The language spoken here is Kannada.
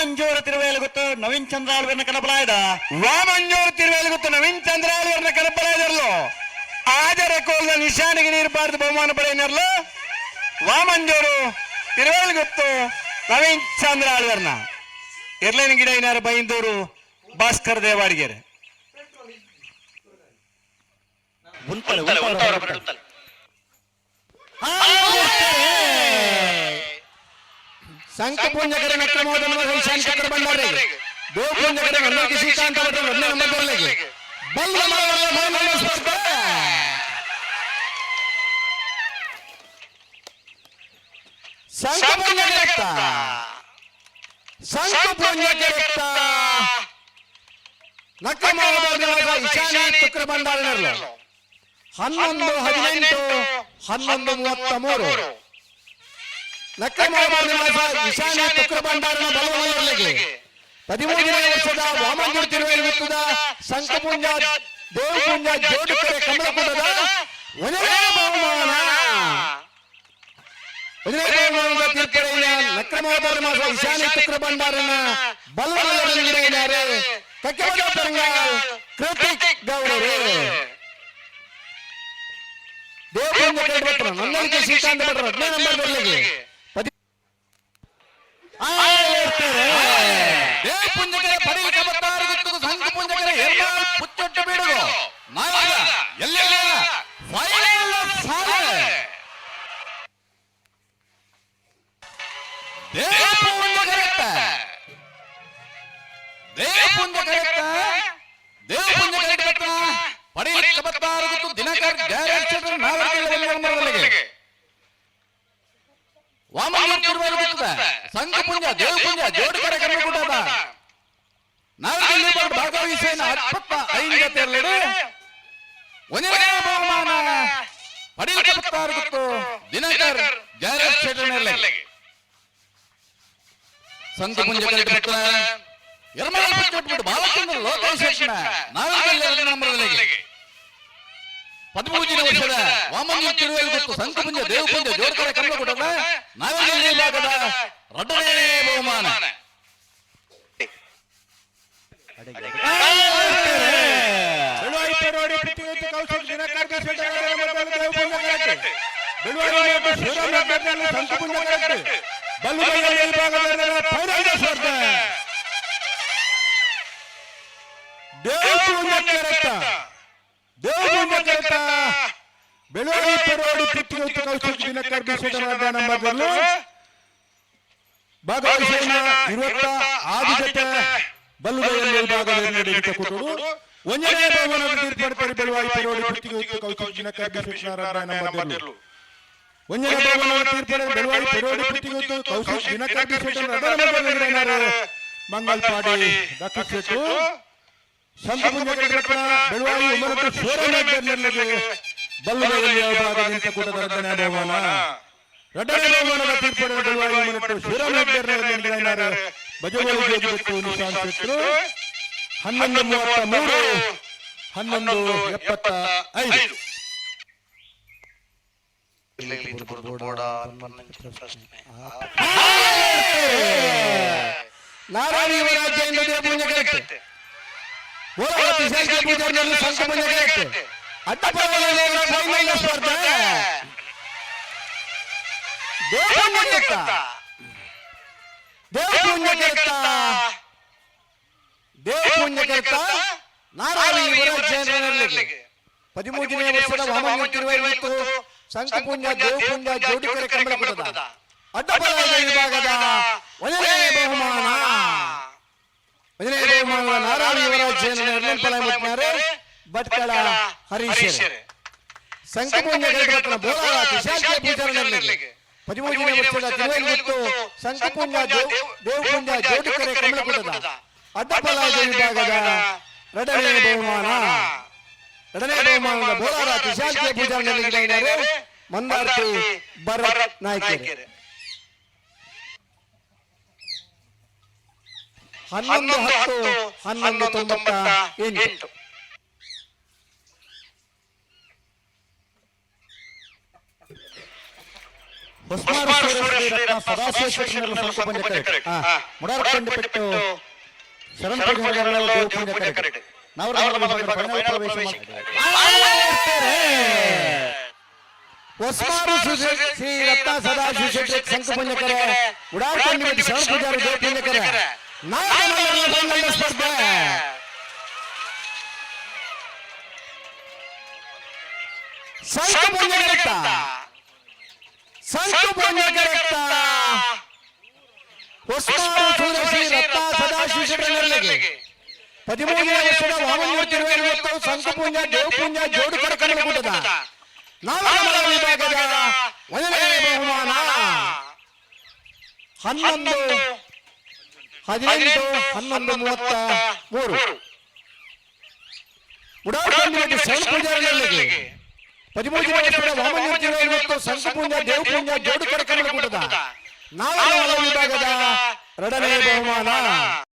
ವಾಮಂಜೂರು ತಿರುವೇಲಗುತ್ತು ನವೀನ್ ಚಂದ್ರ ಆಳ್ವರನ್ನ ಕಡಬಲಾಯ್ದ ವಾಮಂಜೂರು ತಿರುವೆಲಗುತ್ತು ನವೀನ್ ಚಂದ್ರ ಆಳ್ವರನ್ನ ಕಡಪಲಾದರ್ಲು ಆದರೆ ಕೋಲ್ದ ನಿಶಾನಿಗೆ ನೀಡಬಾರ್ದು ಬಹುಮಾನ ಪಡೆಯನರ್ಲು ವಾಮಂಜೂರು ತಿರುವೆಲಗುತ್ತು ನವೀನ್ ಚಂದ್ರ ಆಳ್ವರ್ನ ಇರ್ಲೇನ ಗಿಡ ಏನಾರ ಬೈಂದೂರು ಭಾಸ್ಕರ್ ದೇವಾಡಿಗೆರೆ. ಉಂಟಲೆ ನಕ್ರಮೋದನ ಹರಿಶಾನ್ ಚಕ್ರ ಬಂಡಾರೆ ದೋ ಪುಂಜಕರ ನನ್ನಕ್ಕೆ ಶ್ರೀಕಾಂತ ಭಟ್ರ ಒಂದೇ ನಂಬರ್ ಬರಲಿಗೆ ಬಲ್ಲ ಸ್ಪರ್ಧೆ. ಇಶಾನಿ ಚಕ್ರ ಬಂಡಾರೆ ಹನ್ನೊಂದು ಹದಿನೆಂಟು ಹನ್ನೊಂದು ಮೂವತ್ತ ಮೂರು ಈಶಾನ್ಯ ತುಕ್ರ ಭಂಡಾರನ ಬಲವಲ್ಲರಿಗೆ ಹದಿಮೂರನೇ ವರ್ಷದ ವಾಮಂಜೂರು ತಿರುವೆಲುಗುತ್ತದ ಸಂಕಪುಂಜ ದೇವಪುಂಜ ಜೋಡುಕರೆ ಕಮಲಕುಟದ ಒಂದನೇ ಬಹುಮಾನ ಒಂದನೇ ಬಹುಮಾನದ ತೀರ್ಪಡೆಯ ನಕ್ರಮೋದರ ಮಾಸ ಈಶಾನ್ಯ ತುಕ್ರ ಭಂಡಾರನ ಬಲವಲ್ಲರಿಗೆ ಕಕ್ಕೆ ತರಂಗಾಲ್ ಕೃತಿಕ್ ಗೌಡರು ದೇವಪುಂಜ ಕೈಬತ್ರ ನನ್ನಲ್ಲಿಗೆ ಶ್ರೀಕಾಂತ ಭಟ್ರು ಹದಿನೈದು ನಂಬರ್ ಬರಲಿಗೆ ದಿನಕರ್ ಗ್ಯಾರೇಜ್ ನಾಗರಿಕ ವಾಮನ್ ತಿರುವರುಗುತ್ತದ ಸಂಘಪುಂಜ ದೇವಪುಂಜ ಜೋಡುಕರ ಕರ್ಮಕೂಟದ ನಾವಿಲ್ಲಿ ಬಂದು ಭಾಗವಹಿಸಿನ ಅಪ್ಪತ್ತ ಐಂಗತೆರಡು ಒಂದನೇ ಬಹುಮಾನ ಪಡೆಯಲ್ಪತ್ತಾರುಗುತ್ತು ದಿನಕರ್ ಗ್ಯಾರೇಜ್ ಶೆಡ್ನಲ್ಲಿ ಸಂಘಪುಂಜ ಕರೆಕ್ಟ ಎರಮಲ ಬಿಟ್ಟು ಬಾಲಚಂದ್ರ ಲೋಕೇಶನ ನಾವಿಲ್ಲಿ ಎರಡು ನಂಬರ್ಗಳಿಗೆ ಪದ್ಮೂಜಿನ ವರ್ಷದ ವಾಮಂಜು ತಿರುವೆಲುಗುತ್ತು ಸಂಕಪುಂಜ ದೇವಪುಂಜ ಜೋಡ್ಕರ ಕರ್ಮಕೂಟದ ನಾವೆಲ್ಲ ಭಾಗದ ರಡ್ಡನೇ ಬಹುಮಾನ ಬೆಳುವಾಯಿ ಪೆರೋಡಿ ಪ್ರತಿಯೊಂದು ಕೌಶಲ್ ದಿನಕರ್ ದೇಶದಲ್ಲಿ ಮೊದಲು ದೇವಪುಂಜ ಕರೆಕ್ಟ್ ವಿಭಾಗದಲ್ಲಿ ಫೈನಲ್ ಸ್ಪರ್ಧೆ. ದೇವಪುಂಜ ಕರೆಕ್ಟ್ ದೇವಪುಂಜ ಕರೆಕ್ಟ್ ಬೆಳುವಾಯಿ ಪೆರೋಡಿ ಪ್ರತಿಯೊಂದು ಕೌಶಲ್ ದಿನಕರ್ ದೇಶದ ನಂಬರ್ಗಳು ಭಾಗವಹಿಸಿನ ಇರುವತ್ತ ಆದಿಜತೆ ಬಲ್ಲುಬೈಯಲ್ಲಿ ವಿಭಾಗದಲ್ಲಿ ನಡೆಯುತ್ತ ಕೊಟ್ಟರು ಒಂದನೇ ಬಹುಮಾನದ ತೀರ್ಪಡಿ ಬೆಳುವಾಯಿ ಪೆರೋಡಿ ಕೌಶಲ್ ದಿನಕರ್ ನಂಬರ್ಗಳು ಒಂದನೇ ಬಹುಮಾನದ ತೀರ್ಪಡಿ ಪೆರೋಡಿ ಮಂಗಲ್ಪಾಡಿ ಜೋಗಿಬಿಟ್ಟು ನಿಶಾಂತ್ ಹನ್ನೊಂದು ಮೂವತ್ತ ಮೂರು. ಹನ್ನೊಂದು ಎಪ್ಪತ್ತ ಐದು. ನಾರಾಯಣ ಯುವರಾಜ್ಯ ದೇವಪುಂಜ ಕರೆಕ್ಟ್ ಓರಾವತಿ ಶಾಂತಿ ಪೂಜಾರಿನಲ್ಲಿ ಸಂಕಮಂಜ ಕರೆಕ್ಟ್ ಅಡ್ಡಪರವಾಗಿ ಫೈನಲ್ ಸ್ಪರ್ಧೆ Devapunja correct Devapunja correct Devapunja correct Narayana ಯುವರಾಜ್ಯ ಹದಿಮೂರನೇ ವರ್ಷದ ವಾಮನ ತಿರುವೈವತ್ತು ಸಂಕಪುಂಜ ದೇವಪುಂಜ ಕಂಬಳ ಕಂಬಳಪುಟದ ಅಡ್ಡಪರಾಜ ವಿಭಾಗದ ಒಂದನೇ ಬಹುಮಾನ. ಒಂದನೇ ಬಹುಮಾನ. ನಾರಾಯಣ ಯುವರಾಜ್ ನಿರ್ಮಲ ಮುಟ್ನಾರೆ ಭಟ್ಕಳ ಹರೀಶ್ ಸಂಕಪುಂಜ ಗರುಡರತ್ನ ಬೋಲಾರ ಶಾಂತಿಯ ಪೂಜಾರನಲ್ಲಿ ಹದಿಮೂರನೇ ವರ್ಷದ ತಿರುವೈವತ್ತು ಸಂಕಪುಂಜ ದೇವ್- ದೇವಪುಂಜ ಜೋಡಿಕರೆ ಕಂಬಳಪುಟದ ಅಡ್ಡಪರಾಜ ವಿಭಾಗದ ಎರಡನೇ ಬಹುಮಾನ. ಎರಡನೇ ಬಹುಮಾನದ ಬೋಲಾರ ಶಾಂತಿಯ ಪೂಜಾರನಲ್ಲಿ ಮಂದಾರ್ತಿ ಭರತ್ ನಾಯ್ಕೇರಿ. ಹನ್ನೊಂದು ಹತ್ತು ಹನ್ನೊಂದು ತೊಂಬತ್ತ ಎಂಟು. ಸದಾಶಿವ ಸಂಕು ಪಂಜ ಕರೆಕ್ಟ್ ಶರಣ್ ಹೊಸ್ಮಾರು ಶ್ರೀ- ಶ್ರೀ ರತ್ನ ಸದಾಶಿವ ಶೆಟ್ಟಿ ಶಂಕು ಪುಣ್ಯಕರ ಉಡಾಡ್ಕೊಂಡು ಬಿಟ್ಟು ಶರಣ ಪೂಜಾರಿ ದೇವ ಪುಣ್ಯಕರ ನಾಲ್ಕು ಫೈನಲ್ ಸ್ಪರ್ಧೆ ಶಂಕು ಪುಣ್ಯಕರ ಶಂಕು ಪುಣ್ಯಕರ ಹೊಸ್ಮಾರು ಸೂರ್ಯ ಶ್ರೀ ರತ್ನ ಸದಾಶಿವ ಶೆಟ್ಟರ್ನವರಿಗೆ ಪದಿಮೂರನೇ ವರ್ಷದ ವಾಮನಮೂರ್ತಿ ಇವತ್ತು ಸಂಕುಪುಂಜ ದೇವಪುಂಜ ಜೋಡು ಕರಕಮಲ ಕೂಟದ ನಾಲ್ಕರ ವಿಭಾಗದ ಒಂದನೇ ಬಹುಮಾನ. ಹನ್ನೊಂದು ಹದಿನೆಂಟು ಹನ್ನೊಂದು ಮೂವತ್ತ ಮೂರು. ಉಡಾಡ್ಕೊಂಡು ಶರಣ ಪೂಜಾರಿಗಳಿಗೆ ಹದಿಮೂರು ವರ್ಷದ ಸಂಕುಪುಂಜ ದೇವಪುಂಜ ಜೋಡು ಕರಕಮಲ ಕೂಟದ ನಾವು ವಿಭಾಗದ ಎರಡನೇ ಬಹುಮಾನ.